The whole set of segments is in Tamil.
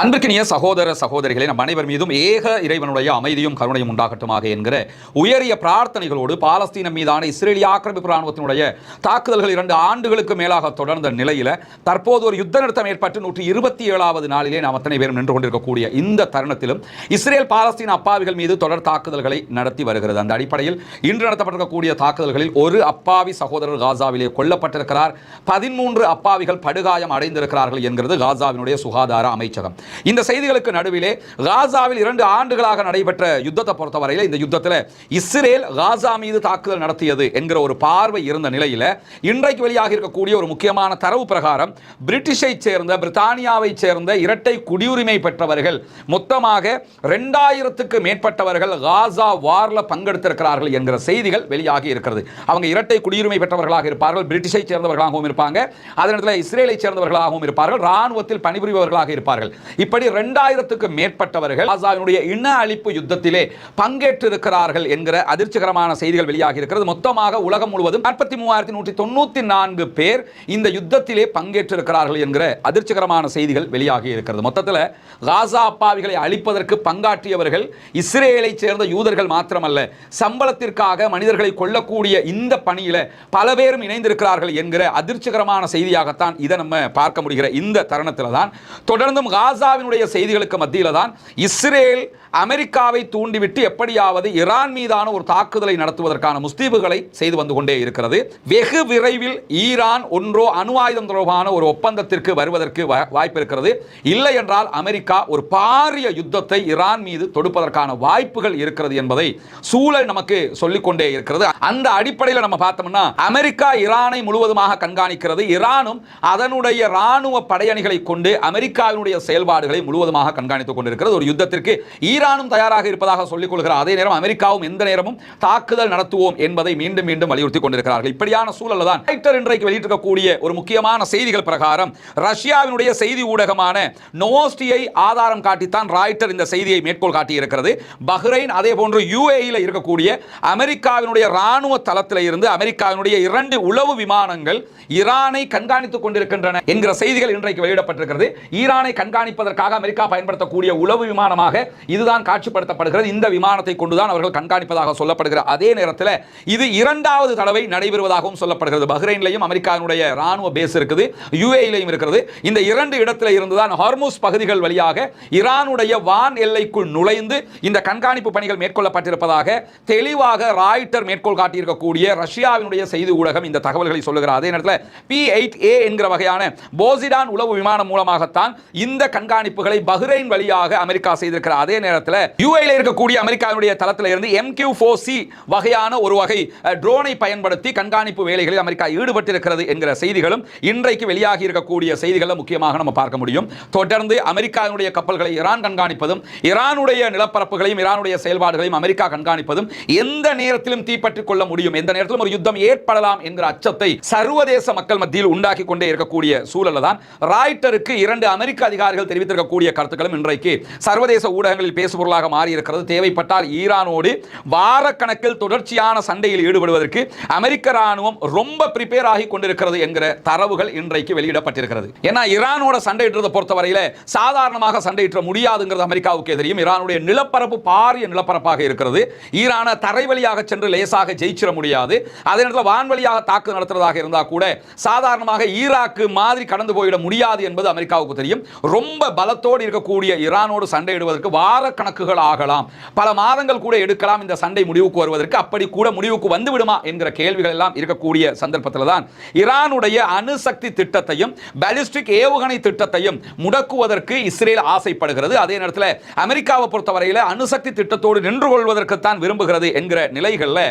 அன்பிற்கினிய சகோதர சகோதரிகளை நம் அனைவர் மீதும் ஏக இறைவனுடைய அமைதியும் கருணையும் உண்டாகட்டுமாக என்கிற உயரிய பிரார்த்தனைகளோடு பாலஸ்தீனம் மீதான இஸ்ரேலிய ஆக்கிரமிப்பு ராணுவத்தினுடைய தாக்குதல்கள் இரண்டு ஆண்டுகளுக்கு மேலாக தொடர்ந்த நிலையில் தற்போது ஒரு யுத்த நிறுத்தம் ஏற்பட்டு நூற்றி இருபத்தி ஏழாவது நாளிலே நாம் அத்தனை பேரும் நின்று கொண்டிருக்கக்கூடிய இந்த தருணத்திலும் இஸ்ரேல் பாலஸ்தீன அப்பாவிகள் மீது தொடர் தாக்குதல்களை நடத்தி வருகிறது. அந்த அடிப்படையில் இன்று நடத்தப்பட்டிருக்கக்கூடிய தாக்குதல்களில் ஒரு அப்பாவி சகோதரர் காசாவிலே கொல்லப்பட்டிருக்கிறார். பதிமூன்று அப்பாவிகள் படுகாயம் அடைந்திருக்கிறார்கள் என்கிறது காசாவினுடைய சுகாதார அமைச்சகம். இந்த செய்திகளுக்கு நடுவிலே காசாவில் இரண்டு ஆண்டுகளாக நடைபெற்ற யுத்தத்தை பொறுத்தவரையில் இந்த யுத்தத்தில் இஸ்ரேல் காசா மீது தாக்குதல் நடத்தியது என்கிற ஒரு பார்வை இருந்த நிலையில் இன்றைக்கு வெளியாக இருக்கக்கூடிய ஒரு முக்கியமான தரவு பிரகாரம் பிரிட்டிஷை சேர்ந்த பிரித்தானியாவை சேர்ந்த இரட்டை குடியுரிமை பெற்றவர்கள் மொத்தமாக ரெண்டாயிரத்துக்கு மேற்பட்டவர்கள் காசா வார்ல பங்கெடுத்திருக்கிறார்கள் என்கிற செய்திகள் வெளியாகி இருக்கிறது. அவங்க இரட்டை குடியுரிமை பெற்றவர்களாக இருப்பார்கள் பிரிட்டிஷை சேர்ந்தவர்களாகவும் இருப்பாங்க அதே நேரத்தில் இஸ்ரேலை சேர்ந்தவர்களாகவும் இருப்பார்கள் ராணுவத்தில் பணிபுரிபவர்களாக இருப்பார்கள். இப்படி ரெண்டாயிரத்துக்கு மேற்பட்டவர்கள் காசாவினுடைய இன அழிப்பு யுத்தத்திலே பங்கேற்றிருக்கிறார்கள் என்கிற அதிர்ச்சிகரமான செய்திகள் வெளியாகி இருக்கிறது மொத்தமாக உலகம் முழுவதும் நாற்பத்தி மூவாயிரத்தி நூற்றி தொண்ணூத்தி நான்கு பேர் இந்த யுத்தத்திலே பங்கேற்றிருக்கிறார்கள் என்கிற அதிர்ச்சிகரமான செய்திகள் வெளியாகி இருக்கிறது மொத்தத்தில் காசா அப்பாவிகளை அழிப்பதற்கு பங்காற்றியவர்கள் இஸ்ரேலை சேர்ந்த யூதர்கள் மாத்திரமல்ல சம்பளத்திற்காக மனிதர்களை கொல்லக்கூடிய இந்த பணியில பல பேரும் இணைந்திருக்கிறார்கள் என்கிற அதிர்ச்சிகரமான செய்தியாகத்தான் இதை நம்ம பார்க்க முடிகிற இந்த தருணத்தில் தான் தொடர்ந்தும் காசா காசாவினுடைய செய்திகளுக்கு மத்தியில் தான் இஸ்ரேல் அமெரிக்காவை தூண்டிவிட்டு எப்படியாவது ஈரான் மீதான ஒரு தாக்குதலை நடத்துவதற்கான முஸ்தீபுகளை செய்து வந்து கொண்டே இருக்கிறது. வெகு விரைவில் ஈரான் ஒன்றோ அணு ஆயுதம் தொடர்பான ஒரு ஒப்பந்தத்திற்கு வருவதற்கு வாய்ப்பு இருக்கிறது. இல்லை என்றால் அமெரிக்கா ஒரு பாரிய யுத்தத்தை ஈரான் மீது தொடுப்பதற்கான வாய்ப்புகள் இருக்கிறது என்பதை சூழல் நமக்கு சொல்லிக்கொண்டே இருக்கிறது. அந்த அடிப்படையில் நம்ம பார்த்தோம்னா அமெரிக்கா ஈரானை முழுவதுமாக கண்காணிக்கிறது. ஈரானும் அதனுடைய ராணுவ படையணிகளை கொண்டு அமெரிக்காவினுடைய செயல்பாடு செயல்பாடுகளை முழுவதுமாக கண்காணித்துக் கொண்டிருக்கிறது. ஒரு யுத்தத்திற்கு ஈரானும் தயாராக இருப்பதாக சொல்லிக் கொள்கிறார் அதே நேரம் அமெரிக்காவும் எந்த நேரமும் தாக்குதல் நடத்துவோம் என்பதை மீண்டும் மீண்டும் வலியுறுத்தி கொண்டிருக்கிறார்கள். இப்படியான சூழல் தான் ரைட்டர் இன்றைக்கு வெளியிட்டிருக்கக்கூடிய ஒரு முக்கியமான செய்திகள் பிரகாரம் ரஷ்யாவினுடைய செய்தி ஊடகமான நோஸ்டியை ஆதாரம் காட்டித்தான் ராய்ட்டர் இந்த செய்தியை மேற்கோள் காட்டியிருக்கிறது. பஹ்ரைன் அதே போன்று யுஏஇல இருக்கக்கூடிய அமெரிக்காவினுடைய ராணுவ தளத்தில் இருந்து அமெரிக்காவினுடைய இரண்டு உளவு விமானங்கள் ஈரானை கண்காணித்துக் கொண்டிருக்கின்றன என்கிற செய்திகள் இன்றைக்கு வெளியிடப்பட்டிருக்கிறது. ஈரானை கண்காணிப்பதற்காக அமெரிக்கா பயன்படுத்தக்கூடிய உளவு விமானமாக இதுதான் காட்சிப்படுத்தப்படுகிறது. இந்த விமானத்தை கொண்டுதான் அவர்கள் கண்காணிப்பதாக சொல்லப்படுகிறது அதே நேரத்தில் இது இரண்டாவது தடவை நடைபெறுவதாகவும் சொல்லப்படுகிறது. பஹ்ரைன்லையும் அமெரிக்காவினுடைய ராணுவ பேஸ் இருக்குது யுஏயிலையும் இருக்கிறது. இந்த இரண்டு இடத்துல இருந்துதான் ஹார்மூஸ் பகுதிகள் வழியாக ஈரானுடைய வான் எல்லைக்குள் நுழைந்து இந்த கண்காணிப்பு பணிகள் மேற்கொள்ளப்பட்டிருப்பதாக தெளிவாக ராய்டர் மேற்கோள் காட்டியிருக்கக்கூடிய ரஷ்யாவினுடைய செய்தி ஊடகம் இந்த தகவல்களை சொல்லுகிறார். அதே நேரத்தில் பி எயிட் ஏ என்கிற வகையான போசிடான் உளவு விமானம் மூலமாகத்தான் இந்த கண்காணிப்புகளை பஹ்ரைன் வழியாக அமெரிக்கா செய்திருக்கிற அதே நேரத்தில் யூஏல இருக்கக்கூடிய அமெரிக்காவினுடைய தளத்தில் இருந்து எம் கியூ ஃபோர் சி வகையான ஒரு வகை ட்ரோனை பயன்படுத்தி கண்காணிப்பு வேலைகளில் அமெரிக்கா ஈடுபட்டிருக்கிறது என்கிற செய்திகளும் இன்றைக்கு வெளியாகி இருக்கக்கூடிய செய்திகளை முக்கியமாக நம்ம பார்க்க முடியும். தொடர்ந்து அமெரிக்காவினுடைய கப்பல்களை ஈரான் கண்காணிப்பதும் ஈரானுடைய நிலப்பரப்புகளையும் ஈரானுடைய செயல்பாடுகளையும் அமெரிக்கா கண்காணிப்பதும் எந்த நேரத்திலும் தீப்பற்றிக் கொள்ள முடியும். எந்த நேரத்திலும் ஒரு யுத்தம் ஏற்படலாம் என்கிற அச்சத்தை சர்வதேச மக்கள் மத்தியில் உண்டாக்கி கொண்டே இருக்கக்கூடிய சூழல்தான் ராய்டருக்கு ராய்ட்டருக்கு இரண்டு அமெரிக்க அதிகாரிகள் தெரிவித்திருக்கக்கூடிய கருத்துக்களும் இன்றைக்கு சர்வதேச ஊடகங்களில் பேசுபொருளாக மாறியிருக்கிறது. தேவைப்பட்டால் ஈரானோடு வாரக்கணக்கில் தொடர்ச்சியான சண்டையில் ஈடுபடுவதற்கு அமெரிக்க ராணுவம் ரொம்ப ப்ரிப்பேர் ஆகி கொண்டிருக்கிறது என்கிற தரவுகள் இன்றைக்கு வெளியிடப்பட்டிருக்கிறது. ஏன்னா ஈரானோட சண்டையிடுறதை பொறுத்தவரையில் சாதாரணமாக சண்டையிட முடியாதுங்கிறது அமெரிக்காவுக்கே தெரியும். ஈரானுடைய நிலப்பரப்பு பாரிய நிலப்பரப்பாக இருக்கிறது. ஈரான தரை வழியாக சென்று லேசாக ஜெயிச்சிட முடியாது. அதே நேரத்தில் வான்வழியாக தாக்கு நடத்துறதாக இருந்தால் கூட சாதாரணமாக ஈராக்கு மாதிரி கடந்து போயிட முடியாது என்பது அமெரிக்காவுக்கு தெரியும். ரொம்ப பலத்தோடு இருக்கக்கூடிய ஈரானோடு சண்டையிடுவதற்கு வார கணக்குகள் ஆகலாம். பல மாதங்கள் கூட எடுக்கலாம் இந்த சண்டை முடிவுக்கு வருவதற்கு. அப்படி கூட முடிவுக்கு வந்து விடுமா என்கிற கேள்விகள் எல்லாம் இருக்கக்கூடிய சந்தர்ப்பத்தில் தான் ஈரானுடைய அணுசக்தி திட்டத்தையும் பாலிஸ்டிக் ஏவுகணை திட்டத்தையும் முடக்குவதற்கு இஸ்ரேல் ஆசைப்படுகிறது. அதே நேரத்தில் அமெரிக்காவை பொறுத்தவரையில் அணுசக்தி திட்டத்தோடு நின்று கொள்வதற்கு தான் விரும்புகிறது என்கிற நிலைகளில்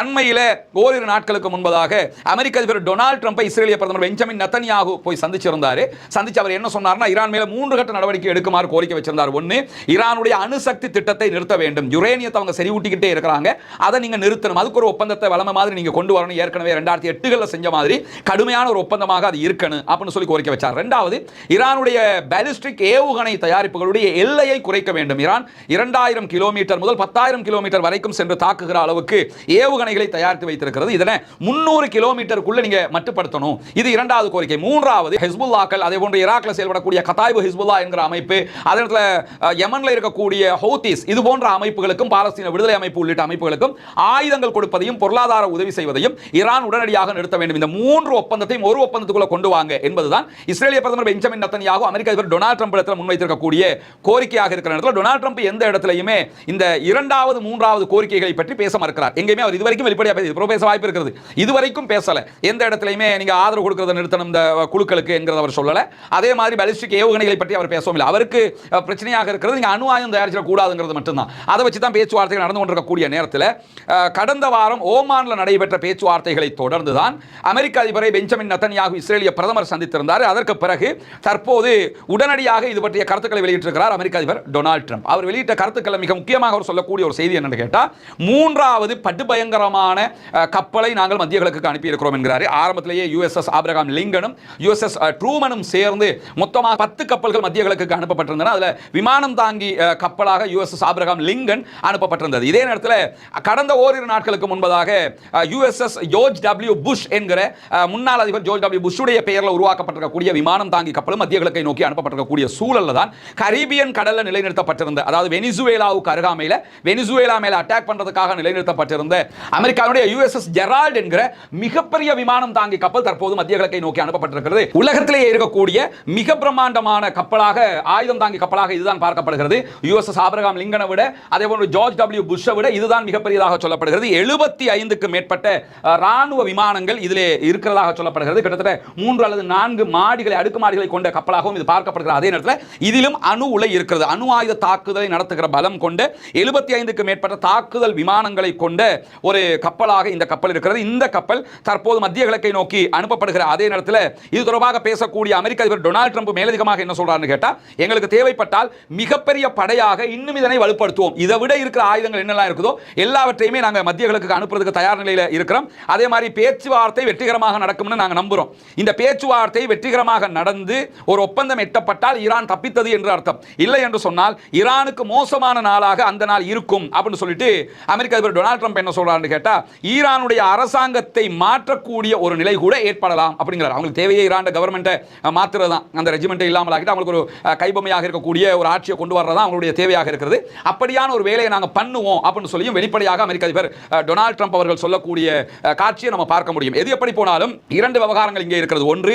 அண்மையில் ஓரிரு நாட்களுக்கு முன்பதாக அமெரிக்க அதிபர் டொனால்டு ட்ரம்பை இஸ்ரேலிய பிரதமர் பெஞ்சமின் நத்தன்யாகு போய் சந்திச்சிருந்தாரு. சந்திச்சு அவர் என்ன சொன்னார்னா ஈரான் மேல மூன்று கட்ட நடவடிக்கை எடுக்குமாறு கோரிக்கை வச்சிருந்தார். ஒன்று ஈரானுடைய அணுசக்தி திட்டத்தை நிறுத்த வேண்டும். யுரேனியத்தை அவங்க செறிவூட்டிக்கிட்டே இருக்கிறாங்க. அதை நீங்கள் நிறுத்தணும். அதுக்கு ஒரு ஒப்பந்தத்தை வளம மாதிரி நீங்கள் கொண்டு வரணும். ஏற்கனவே ரெண்டாயிரத்தி எட்டுகளில் செஞ்ச மாதிரி கடுமையான ஒரு ஒப்பந்தமாக அது இருக்கணும் அப்படின்னு சொல்லி கோரிக்கை வச்சார். ரெண்டாவது ஈரானுடைய பேலிஸ்டிக் ஏவுகணை தயாரிப்புகளுடைய எல்லையை குறைக்க வேண்டும். ஈரான் இரண்டாயிரம் கிலோமீட்டர் முதல் பத்தாயிரம் கிலோமீட்டர் வரைக்கும் சென்று தாக்குகிற அளவுக்கு ஏவுகணைகளை தயாரித்து வைத்திருக்கிறது. இதனை முன்னூறு கிலோமீட்டருக்குள்ள நீங்க மட்டுப்படுத்தணும். இது இரண்டாவது கோரிக்கை. மூன்றாவது ஹிஸ்புல்லாக்கள் அதே போன்று ஈராக்ல செயல்படக்கூடிய கத்தாய்பு ஹிஸ்புல் ஹிஸ்புல்லா என்கிற அமைப்பு அதே இடத்துல யமனில் இருக்கக்கூடிய ஹவுதிஸ் இது போன்ற அமைப்புகளுக்கும் பாலஸ்தீன விடுதலை அமைப்பு உள்ளிட்ட அமைப்புகளுக்கும் ஆயுதங்கள் கொடுப்பதையும் பொருளாதார உதவி செய்வதையும் ஈரான் உடனடியாக நிறுத்த வேண்டும். இந்த மூன்று ஒப்பந்தத்தையும் ஒரு ஒப்பந்தத்துக்குள்ள கொண்டு வாங்க என்பதுதான் இஸ்ரேலிய பிரதமர் பெஞ்சமின் நத்தனியாக அமெரிக்க அதிபர் டொனால்ட் ட்ரம்ப் இடத்துல முன்வைத்திருக்கக்கூடிய கோரிக்கையாக இருக்கிற இடத்துல டொனால்ட் ட்ரம்ப் எந்த இடத்துலையுமே இந்த இரண்டாவது மூன்றாவது கோரிக்கைகளை பற்றி பேச மறுக்கிறார். எங்கேயுமே அவர் இதுவரைக்கும் வெளிப்படையாக பேச பேச வாய்ப்பு இருக்கிறது இதுவரைக்கும் பேசல. எந்த இடத்துலையுமே நீங்க ஆதரவு கொடுக்கறத நிறுத்தணும் இந்த குழுக்களுக்கு என்கிறத அவர் சொல்லல. அதே மாதிரி பலிஸ்டிக் ஏவுகணைகளை பற்றி அவர் பேசவும் இல்லை. அவருக்கு பிரச்சனையாக இருக்கிறது நீங்கள் அணு ஆயுதம் தயாரிச்சிட கூடாதுங்கிறது மட்டும்தான். அதை வச்சு தான் பேச்சுவார்த்தைகள் நடந்து கொண்டிருக்கக்கூடிய நேரத்தில் கடந்த வாரம் ஓமானில் நடைபெற்ற பேச்சுவார்த்தைகளை தொடர்ந்து தான் அமெரிக்க அதிபரை பெஞ்சமின் நத்தனியாக இஸ்ரேலிய பிரதமர் சந்தித்திருந்தார். அதற்கு பிறகு தற்போது உடனடியாக இது பற்றிய கருத்துக்களை வெளியிட்டிருக்கிறார் அமெரிக்க அதிபர் டொனால்ட் ட்ரம்ப். அவர் வெளியிட்ட கருத்துக்களை மிக முக்கியமாக அவர் சொல்லக்கூடிய ஒரு செய்தி என்னென்னு கேட்டால் மூன்றாவது படுபயங்கரமான கப்பலை நாங்கள் மத்திய கிழக்குக்கு அனுப்பியிருக்கிறோம் என்கிறார். ஆரம்பத்திலேயே யுஎஸ்எஸ் ஆப்ரகாம் லிங்கனும் யுஎஸ்எஸ் ட்ரூமனும் சேர்ந்து மொத்தமாக பத்து கப்பல்கள் மத்திய கிழக்குக்கு அனுப்பப்பட்டிருந்தன. அதில் விமானம் தாங்கி கப்பலாக யுஎஸ்எஸ் ஆபிரகாம் லிங்கன் அனுப்பப்பட்டிருந்தது. இதே நேரத்தில் கடந்த ஓரிரு நாட்களுக்கு முன்பதாக யுஎஸ்எஸ் ஜோர்ஜ் டபிள்யூ புஷ் என்கிற முன்னாள் அதிபர் ஜோர்ஜ் டபிள்யூ புஷ்ஷுடைய பெயரில் உருவாக்கப்பட்டிருக்கக்கூடிய விமானம் தாங்கி கப்பலும் மத்திய கிழக்கை நோக்கி அனுப்பப்பட்டிருக்கக்கூடிய சூழலில் தான் கரீபியன் கடலில் நிலைநிறுத்தப்பட்டிருந்த அதாவது வெனிசுவேலாவுக்கு அருகாமையில் வெனிசுவேலா மேலே அட்டாக் பண்ணுறதுக்காக நிலைநிறுத்தப்பட்டிருந்த அமெரிக்காவுடைய யுஎஸ்எஸ் ஜெரால்ட் என்கிற மிகப்பெரிய விமானம் தாங்கி கப்பல் தற்போது மத்திய கிழக்கை நோக்கி அனுப்பப்பட்டிருக்கிறது. உலகத்திலேயே இருக்கக்கூடிய மிக பிரமாண்டமான கப்பல் கப்பலாக ஆயுதம் தாங்கி கப்பலாக இதுதான் பார்க்கப்படுகிறது. யுஎஸ்எஸ் ஆபிரகாம் லிங்கனை விட அதே போன்று ஜார்ஜ் டபிள்யூ புஷ்ஷை விட இதுதான் மிகப்பெரியதாக சொல்லப்படுகிறது. எழுபத்தி ஐந்துக்கு மேற்பட்ட ராணுவ விமானங்கள் இதிலே இருக்கிறதாக சொல்லப்படுகிறது. கிட்டத்தட்ட மூன்று அல்லது நான்கு மாடிகளை அடுக்கு மாடிகளை கொண்ட கப்பலாகவும் இது பார்க்கப்படுகிறது. அதே நேரத்தில் இதிலும் அணு உலை இருக்கிறது. அணு ஆயுத தாக்குதலை நடத்துகிற பலம் கொண்ட எழுபத்தி ஐந்துக்கு மேற்பட்ட தாக்குதல் விமானங்களை கொண்ட ஒரு கப்பலாக இந்த கப்பல் இருக்கிறது. இந்த கப்பல் தற்போது மத்திய கிழக்கை நோக்கி அனுப்பப்படுகிற அதே நேரத்தில் இது தொடர்பாக பேசக்கூடிய அமெரிக்க அதிபர் டொனால்ட் ட்ரம்ப் மேலதிகமாக என்ன கேட்டால் எங்களுக்கு தேவைப்பட்டால் மிகப்பெரிய படையாக இன்னும் இதனை வலுப்படுத்துவோம். இதை விட இருக்கிற ஆயுதங்கள் என்னெல்லாம் இருக்குதோ எல்லாவற்றையுமே நாங்கள் மத்திய கிழக்கு அனுப்புறதுக்கு தயார் நிலையில் இருக்கிறோம். அதே மாதிரி பேச்சுவார்த்தை வெற்றிகரமாக நடக்கும்னு நாங்கள் நம்புகிறோம் இந்த பேச்சுவார்த்தை வெற்றிகரமாக நடந்து ஒரு ஒப்பந்தம் எட்டப்பட்டால் ஈரான் தப்பித்தது என்று அர்த்தம். இல்லை என்று சொன்னால் ஈரானுக்கு மோசமான நாளாக அந்த நாள் இருக்கும் அப்படின்னு சொல்லிட்டு அமெரிக்க அதிபர் டொனால்ட் ட்ரம்ப் என்ன சொல்றாருன்னு கேட்டால் ஈரானுடைய அரசாங்கத்தை மாற்றக்கூடிய ஒரு நிலை கூட ஏற்படலாம் அப்படிங்கிறார். அவங்களுக்கு தேவையே ஈரான் கவர்மெண்ட்டை மாற்றுறது தான் அந்த ரெஜிமெண்ட்டை இல்லாமல் ஆகிட்டு அவங்களுக்கு ஒரு ஒரு கைபொம்மையாக இருக்கக்கூடிய ஒரு ஆட்சியை கொண்டு வர்றது அவங்களுடைய தேவையாக இருக்கிறது. அப்படியான ஒரு வேலையை நாங்கள் பண்ணுவோம் அப்படின்னு சொல்லியும் வெளிப்படையாக அமெரிக்க அதிபர் டொனால்ட் ட்ரம்ப் அவர்கள் சொல்லக்கூடிய காட்சியை நம்ம பார்க்க முடியும். எது எப்படி போனாலும் இரண்டு விவகாரங்கள் இங்கே இருக்கிறது. ஒன்று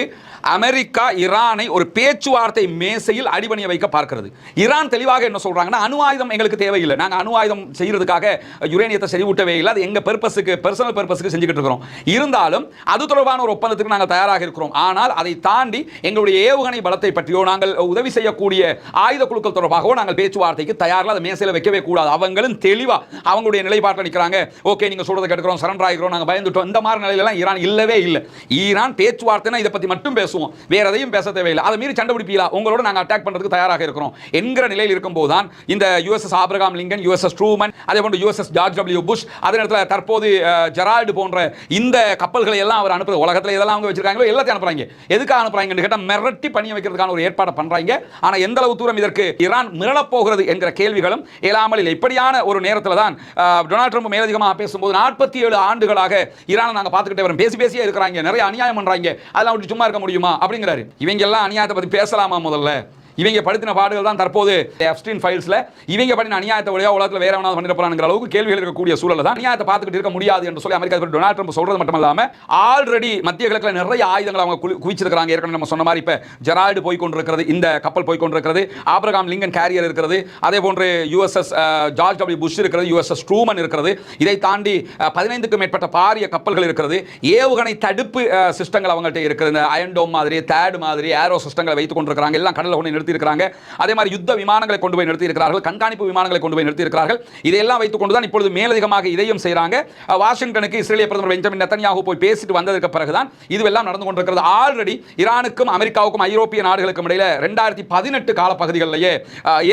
அமெரிக்கா ஈரானை ஒரு பேச்சுவார்த்தை மேசையில் அடிபணிய வைக்க பார்க்கிறது. ஈரான் தெளிவாக என்ன சொல்றாங்கன்னா அணு ஆயுதம் எங்களுக்கு தேவையில்லை. நாங்கள் அணு ஆயுதம் செய்யறதுக்காக யுரேனியத்தை செறிவூட்டவே இல்லை. அது எங்க பர்பஸுக்கு பர்சனல் பர்பஸுக்கு செஞ்சுக்கிட்டு இருக்கிறோம். இருந்தாலும் அது தொடர்பான ஒரு ஒப்பந்தத்துக்கு நாங்கள் தயாராக இருக்கிறோம். ஆனால் அதை தாண்டி எங்களுடைய ஏவுகணை பலத்தை பற்றியோ நாங்கள் உதவி செய்யக்கூடிய ஆயுத குழுக்கள் தொடர்பாகவும் நாங்கள் பேச்சுவார்த்தைக்கு தயாரில். அதை மேசையில் வைக்கவே கூடாது. அவங்களும் தெளிவாக அவங்களுடைய நிலைப்பாட்டில் நிற்கிறாங்க ஓகே நீங்கள் சொல்கிறத கேட்கிறோம் சரண்டர் ஆகிறோம் நாங்கள் பயந்துட்டோம். இந்த மாதிரி நிலையிலலாம் ஈரான் இல்லவே இல்லை. ஈரான் பேச்சுவார்த்தைனா இதை பற்றி மட்டும் பேசுவோம். வேற எதையும் பேச தேவையில்லை. அதை மீறி சண்டை பிடிப்பீங்களா? உங்களோட நாங்கள் அட்டாக் பண்ணுறதுக்கு தயாராக இருக்கிறோம். என்கிற நிலையில் இருக்கும்போது தான் இந்த USS Abraham Lincoln USS Truman அதே போன்று யுஎஸ்எஸ் ஜார்ஜ் டபிள்யூ புஷ் அதே நேரத்தில் தற்போது ஜெரால்டு போன்ற இந்த கப்பல்களை எல்லாம் அவர் அனுப்புது உலகத்தில் எதெல்லாம் அவங்க வச்சிருக்காங்களோ எல்லாத்தையும் அனுப்புறாங்க. எதுக்காக அனுப்புறாங்கன்னு கேட்டால் மிரட்டி பணிய வைக்கிறதுக்கான ஒரு ஏற்பாடு பண்றாங்க ஆனா எந்த அளவு தூரம் இதற்கு ஈரான் மிரளப் போகிறது என்கிற கேள்விகளும் இயலாமல் இல்லை இப்படியான ஒரு நேரத்தில் தான் டொனால்ட் ட்ரம்ப் மேலதிகமாக பேசும்போது நாற்பத்தி ஏழு ஆண்டுகளாக ஈரானை நாங்க பார்த்துக்கிட்டே வரோம். பேசி பேசியே இருக்கிறாங்க. நிறைய அநியாயம் பண்றாங்க. அதெல்லாம் விட்டு சும்மா இருக்க முடியுமா? அப்படிங்கிறாரு. இவங்க எல்லாம் அநியாயத்தை பத்தி பேசலாமா முதல்ல? இவங்க படுத்தின பாடுகள் தான் தற்போது எஃப்ஸ்டின் ஃபைல்ஸ்ல இவங்க பண்ணின அநியாயத்தை வழியாக உலகத்தில் வேற எவனாவது பண்ணிட போறாங்கிற அளவுக்கு கேள்விகள் இருக்கக்கூடிய சூழல் தான் அநியாயத்தை பார்த்துக்கிட்டு இருக்க முடியாது என்று சொல்லி அமெரிக்கா டொனால்ட் ட்ரம்ப் சொல்றது மட்டும் இல்லாமல் ஆல்ரெடி மத்திய கிழக்கில் நிறைய ஆயுதங்கள் அவங்க குவி- குவிச்சிருக்காங்க ஏற்கனவே நம்ம சொன்ன மாதிரி இப்போ ஜெராய்டு போய் கொண்டிருக்கிறது இந்த கப்பல் போய் கொண்டிருக்கிறது ஆப்ரகாம் லிங்கன் கேரியர் இருக்கிறது அதே போன்று யுஎஸ்எஸ் ஜார்ஜ் டபிள்யூ புஷ் இருக்கிறது யுஎஸ்எஸ் ட்ரூமன் இருக்கிறது. இதை தாண்டி பதினைந்துக்கும் மேற்பட்ட பாரிய கப்பல்கள் இருக்கிறது. ஏவுகணை தடுப்பு சிஸ்டங்கள் அவங்கள்ட்ட இருக்கிறது இந்த அயன்டோம் மாதிரி தேர்டு மாதிரி ஏரோ சிஸ்டங்களை வைத்துக் கொண்டிருக்கிறாங்க. எல்லாம் கடலில் கொண்டு நிறுத்தியிருக்கிறாங்க. அதே மாதிரி யுத்த விமானங்களை கொண்டு போய் நிறுத்தி இருக்கிறார்கள் கண்காணிப்பு விமானங்களை கொண்டு போய் நிறுத்தியிருக்கிறார்கள். இதையெல்லாம் வைத்துக் கொண்டு தான் இப்பொழுது மேலதிகமாக இதையும் செய்கிறாங்க வாஷிங்டனுக்கு இஸ்ரேலிய பிரதமர் பெஞ்சமின் நெத்தன்யாகு போய் பேசிட்டு வந்ததுக்கு பிறகுதான் இதுவெல்லாம் நடந்து கொண்டிருக்கிறது. ஆல்ரெடி ஈரானுக்கும் அமெரிக்காவுக்கும் ஐரோப்பிய நாடுகளுக்கும் இடையில ரெண்டாயிரத்தி பதினெட்டு காலப்பகுதிகளிலேயே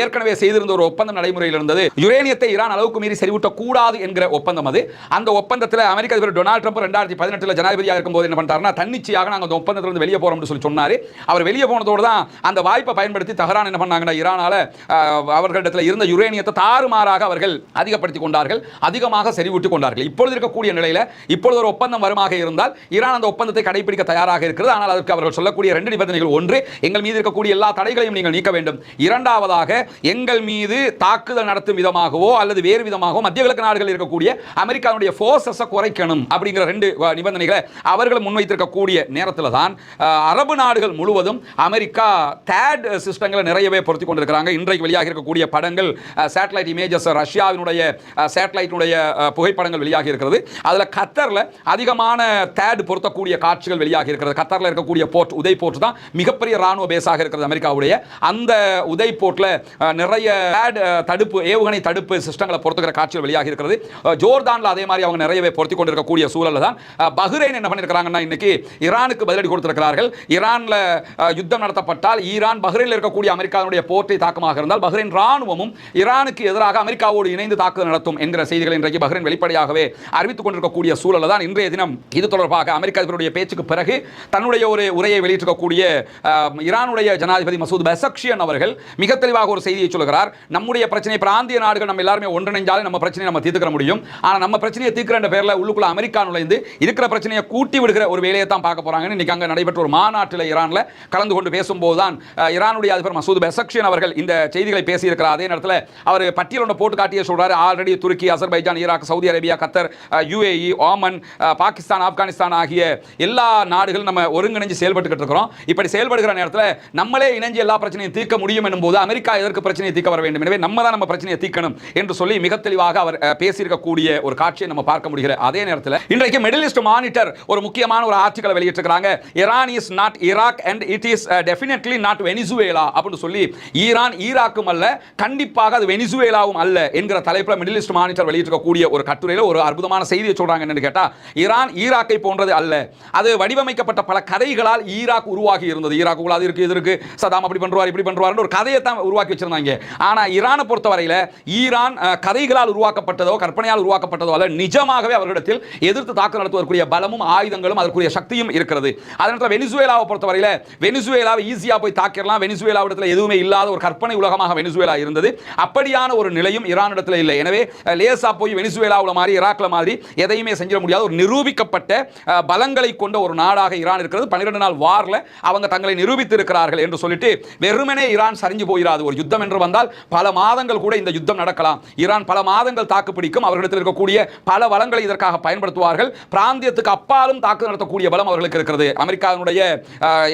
ஏற்கனவே செய்திருந்த ஒரு ஒப்பந்தம் நடைமுறையில் இருந்தது. யுரேனியத்தை ஈரான் அளவுக்கு மீறி செறிவூட்டக் கூடாது என்கிற ஒப்பந்தம் அது. அந்த ஒப்பந்தத்தில் அமெரிக்க அதிபர் டொனால்ட் ட்ரம்ப் ரெண்டாயிரத்தி பதினெட்டுல ஜனாதிபதியாக இருக்கும்போது என்ன பண்ணிட்டாருன்னா தன்னிச்சையாக நாங்கள் அந்த ஒப்பந்தத்திலிருந்து வெளியே போறோம்னு சொல்லி சொன்னாரு. அவர் வெளியே போனதோடு தான் அந்த வாய்ப்பை பயன்படுத்தி பயன்படுத்தி தஹரான் என்ன பண்ணாங்கன்னா ஈரானால அவர்களிடத்தில் இருந்த யுரேனியத்தை தாறுமாறாக அவர்கள் அதிகப்படுத்தி கொண்டார்கள் அதிகமாக செறிவூட்டி கொண்டார்கள். இப்பொழுது இருக்கக்கூடிய நிலையில் இப்பொழுது ஒரு ஒப்பந்தம் வருமாக இருந்தால் ஈரான் அந்த ஒப்பந்தத்தை கடைபிடிக்க தயாராக இருக்கிறது. ஆனால் அதற்கு அவர்கள் சொல்லக்கூடிய ரெண்டு நிபந்தனைகள் ஒன்று எங்கள் மீது இருக்கக்கூடிய எல்லா தடைகளையும் நீங்கள் நீக்க வேண்டும். இரண்டாவதாக எங்கள் மீது தாக்குதல் நடத்தும் விதமாகவோ அல்லது வேறு விதமாகவோ மத்திய கிழக்கு நாடுகளில் இருக்கக்கூடிய அமெரிக்காவுடைய ஃபோர்ஸஸை குறைக்கணும் அப்படிங்கிற ரெண்டு நிபந்தனைகளை அவர்கள் முன்வைத்திருக்கக்கூடிய நேரத்தில் தான் அரபு நாடுகள் முழுவதும் அமெரிக்கா தேட் சிஸ்டங்களை நிறையவே பொருத்தி கொண்டிருக்கிறாங்க. இன்றைக்கு வெளியாக இருக்கக்கூடிய படங்கள் சேட்டலைட் இமேஜஸ் ரஷ்யாவினுடைய சேட்டலைட்டினுடைய புகைப்படங்கள் வெளியாகி இருக்கிறது. அதில் கத்தரில் அதிகமான தேட் பொருத்தக்கூடிய காட்சிகள் வெளியாகி இருக்கிறது. கத்தரில் இருக்கக்கூடிய போர்ட் உதய் போர்ட் தான் மிகப்பெரிய ராணுவ பேஸாக இருக்கிறது அமெரிக்காவுடைய. அந்த உதய் போர்ட்டில் நிறைய தேட் தடுப்பு ஏவுகணை தடுப்பு சிஸ்டங்களை பொறுத்துக்கிற காட்சிகள் வெளியாகி இருக்கிறது. ஜோர்தானில் அதே மாதிரி அவங்க நிறையவே பொருத்தி கொண்டிருக்கக்கூடிய சூழலில் தான். பஹ்ரைன் என்ன பண்ணியிருக்கிறாங்கன்னா இன்னைக்கு ஈரானுக்கு பதிலடி கொடுத்திருக்கிறார்கள். ஈரான்ல யுத்தம் நடத்தப்பட்டால் ஈரான் பஹ்ரைனில் இருக்கக்கூடிய அமெரிக்காவுடைய போர்ட்டை தாக்கமாக இருந்தால் பஹ்ரைன் ராணுவமும் ஈரானுக்கு எதிராக அமெரிக்காவோடு இணைந்து தாக்குதல் நடத்தும் என்கிற செய்திகள் இன்றைக்கு பஹ்ரைன் வெளிப்படையாகவே அறிவித்துக் கொண்டிருக்கக்கூடிய சூழல் தான் இன்றைய தினம். இது தொடர்பாக அமெரிக்க அதிபருடைய பேச்சுக்கு பிறகு தன்னுடைய ஒரு உரையை வெளியிட்டிருக்கக்கூடிய ஈரானுடைய ஜனாதிபதி மசூத் பெசக்ஷியன் அவர்கள் மிக தெளிவாக ஒரு செய்தியை சொல்கிறார் நம்முடைய பிரச்சனை பிராந்திய நாடுகள் நம்ம எல்லாருமே ஒன்றிணைஞ்சாலே நம்ம பிரச்சனையை நம்ம தீர்த்துக்கிற முடியும். ஆனால் நம்ம பிரச்சனையை தீர்க்கிற பேரில் உள்ளுக்குள்ள அமெரிக்கா நுழைந்து இருக்கிற பிரச்சனையை கூட்டி விடுகிற ஒரு வேலையை தான் பார்க்க போகிறாங்கன்னு இன்னைக்கு அங்கே நடைபெற்ற ஒரு மாநாட்டில் ஈரானில் கலந்து கொண்டு பேசும்போது தான் ஈரானுடைய ஈரானுடைய அதிபர் மசூத் பெசக்ஷியன் அவர்கள் இந்த செய்திகளை பேசியிருக்கிறார். அதே நேரத்தில் அவர் பட்டியல் ஒன்று போட்டு காட்டிய சொல்றாரு. ஆல்ரெடி துருக்கி Azerbaijan Iraq Saudi Arabia Qatar UAE Oman Pakistan Afghanistan ஆகிய எல்லா நாடுகளும் நம்ம ஒருங்கிணைஞ்சு செயல்பட்டுக்கிட்டு இருக்கிறோம். இப்படி செயல்படுகிற நேரத்தில் நம்மளே இணைஞ்சு எல்லா பிரச்சனையும் தீர்க்க முடியும் என்னும்போது அமெரிக்கா எதற்கு பிரச்சனையை தீர்க்க வர வேண்டும்? எனவே நம்ம தான் நம்ம பிரச்சனையை தீர்க்கணும் என்று சொல்லி மிக தெளிவாக அவர் uh, பேசியிருக்கக்கூடிய ஒரு காட்சியை நம்ம பார்க்க முடிகிற அதே நேரத்தில் இன்றைக்கு மிடில் ஈஸ்ட் மானிட்டர் ஒரு முக்கியமான ஒரு ஆர்டிக்கலை வெளியிட்டிருக்கிறாங்க. Iran is not Iraq and it is definitely not Venezuela Venezuela அப்படின்னு சொல்லி ஈரான் ஈராக்கும் அல்ல கண்டிப்பாக அது வெனிசுவேலாவும் அல்ல என்கிற தலைப்பில் மிடில் ஈஸ்ட் மானிட்டர் வெளியிட்டிருக்கக்கூடிய ஒரு கட்டுரையில் ஒரு அற்புதமான செய்தியை சொல்கிறாங்க என்னன்னு கேட்டால் ஈரான் ஈராக்கை போன்றது அல்ல. அது வடிவமைக்கப்பட்ட பல கதைகளால் ஈராக் உருவாகி இருந்தது. ஈராக் அது இருக்குது இது இருக்குது சதாம் அப்படி பண்ணுவார் இப்படி பண்ணுவார்னு ஒரு கதையை தான் உருவாக்கி வச்சுருந்தாங்க. ஆனால் ஈரானை பொறுத்தவரையில் ஈரான் கதைகளால் உருவாக்கப்பட்டதோ கற்பனையால் உருவாக்கப்பட்டதோ அல்ல நிஜமாகவே அவர்களிடத்தில் எதிர்த்து தாக்குதல் நடத்துவதற்குரிய பலமும் ஆயுதங்களும் அதற்குரிய சக்தியும் இருக்கிறது. அதனால் வெனிசுவேலாவை பொறுத்தவரையில் வெனிசுவேலாவை ஈஸியாக போய் தாக்கிடலாம் வெனிசு வெனிசுவேலாவிடத்தில் எதுவுமே இல்லாத ஒரு கற்பனை உலகமாக வெனிசுவேலா இருந்தது. அப்படியான ஒரு நிலையும் ஈரானிடத்தில் இல்லை. எனவே லேசா போய் வெனிசுவேலாவில் மாதிரி ஈராக்ல மாதிரி எதையுமே செஞ்சிட முடியாத ஒரு நிரூபிக்கப்பட்ட பலங்களை கொண்ட ஒரு நாடாக ஈரான் இருக்கிறது. பன்னிரெண்டு நாள் வாரில் அவங்க தங்களை நிரூபித்து இருக்கிறார்கள் என்று சொல்லிட்டு வெறுமனே ஈரான் சரிஞ்சு போயிடாது ஒரு யுத்தம் என்று வந்தால் பல மாதங்கள் கூட இந்த யுத்தம் நடக்கலாம். ஈரான் பல மாதங்கள் தாக்கு பிடிக்கும். அவர்களிடத்தில் இருக்கக்கூடிய பல வளங்களை இதற்காக பயன்படுத்துவார்கள். பிராந்தியத்துக்கு அப்பாலும் தாக்கு நடத்தக்கூடிய பலம் அவர்களுக்கு இருக்கிறது. அமெரிக்காவினுடைய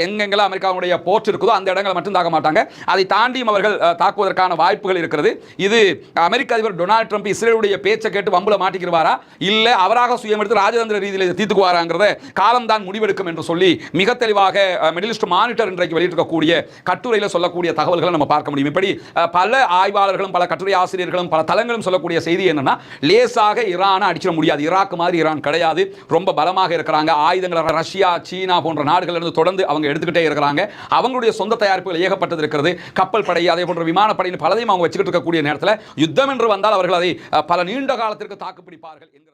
எங்கெங்கெல்லாம் அமெரிக்காவுடைய போர்ட் இருக்குதோ அந்த இடங்களை மட்டும் தாக்க மாட்டாங்க. அதை தாண்டியும் அவர்கள் தாக்குவதற்கான வாய்ப்புகள் இருக்கிறது. இது அமெரிக்க அதிபர் டொனால்ட் ட்ரம்ப் இஸ்ரேலுடைய பேச்சை கேட்டு வம்புல மாட்டிக்கிறவாரா இல்ல அவராக சுயம் எடுத்து ராஜதந்திர ரீதியில் தீர்த்துக்குவாராங்கிறத காலம்தான் முடிவெடுக்கும் என்று சொல்லி மிக தெளிவாக மிடிலிஸ்ட் மானிட்டர் இன்றைக்கு வெளியிட்டிருக்கக்கூடிய கட்டுரையில் சொல்லக்கூடிய தகவல்களை நம்ம பார்க்க முடியும். இப்படி பல ஆய்வாளர்களும் பல கட்டுரை ஆசிரியர்களும் பல தளங்களும் சொல்லக்கூடிய செய்தி என்னன்னா லேசாக ஈரானை அடிச்சிட முடியாது. ஈராக் மாதிரி ஈரான் கிடையாது. ரொம்ப பலமாக இருக்கிறாங்க. ஆயுதங்களை ரஷ்யா சீனா போன்ற நாடுகள் இருந்து தொடர்ந்து அவங்க எடுத்துக்கிட்டே இருக்கிறாங்க. அவங்களுடைய சொந்த தயாரிப்புகள் ஏகப்பட்டது இருக்கிறது. கப்பல் படை அதே போன்ற விமானப்படையின் பலதையும் அவங்க வச்சுக்கிட்டு இருக்கக்கூடிய நேரத்தில் யுத்தம் என்று வந்தால் அவர்கள் அதை பல நீண்ட காலத்திற்கு தாக்குப்பிடிப்பார்கள் என்கிற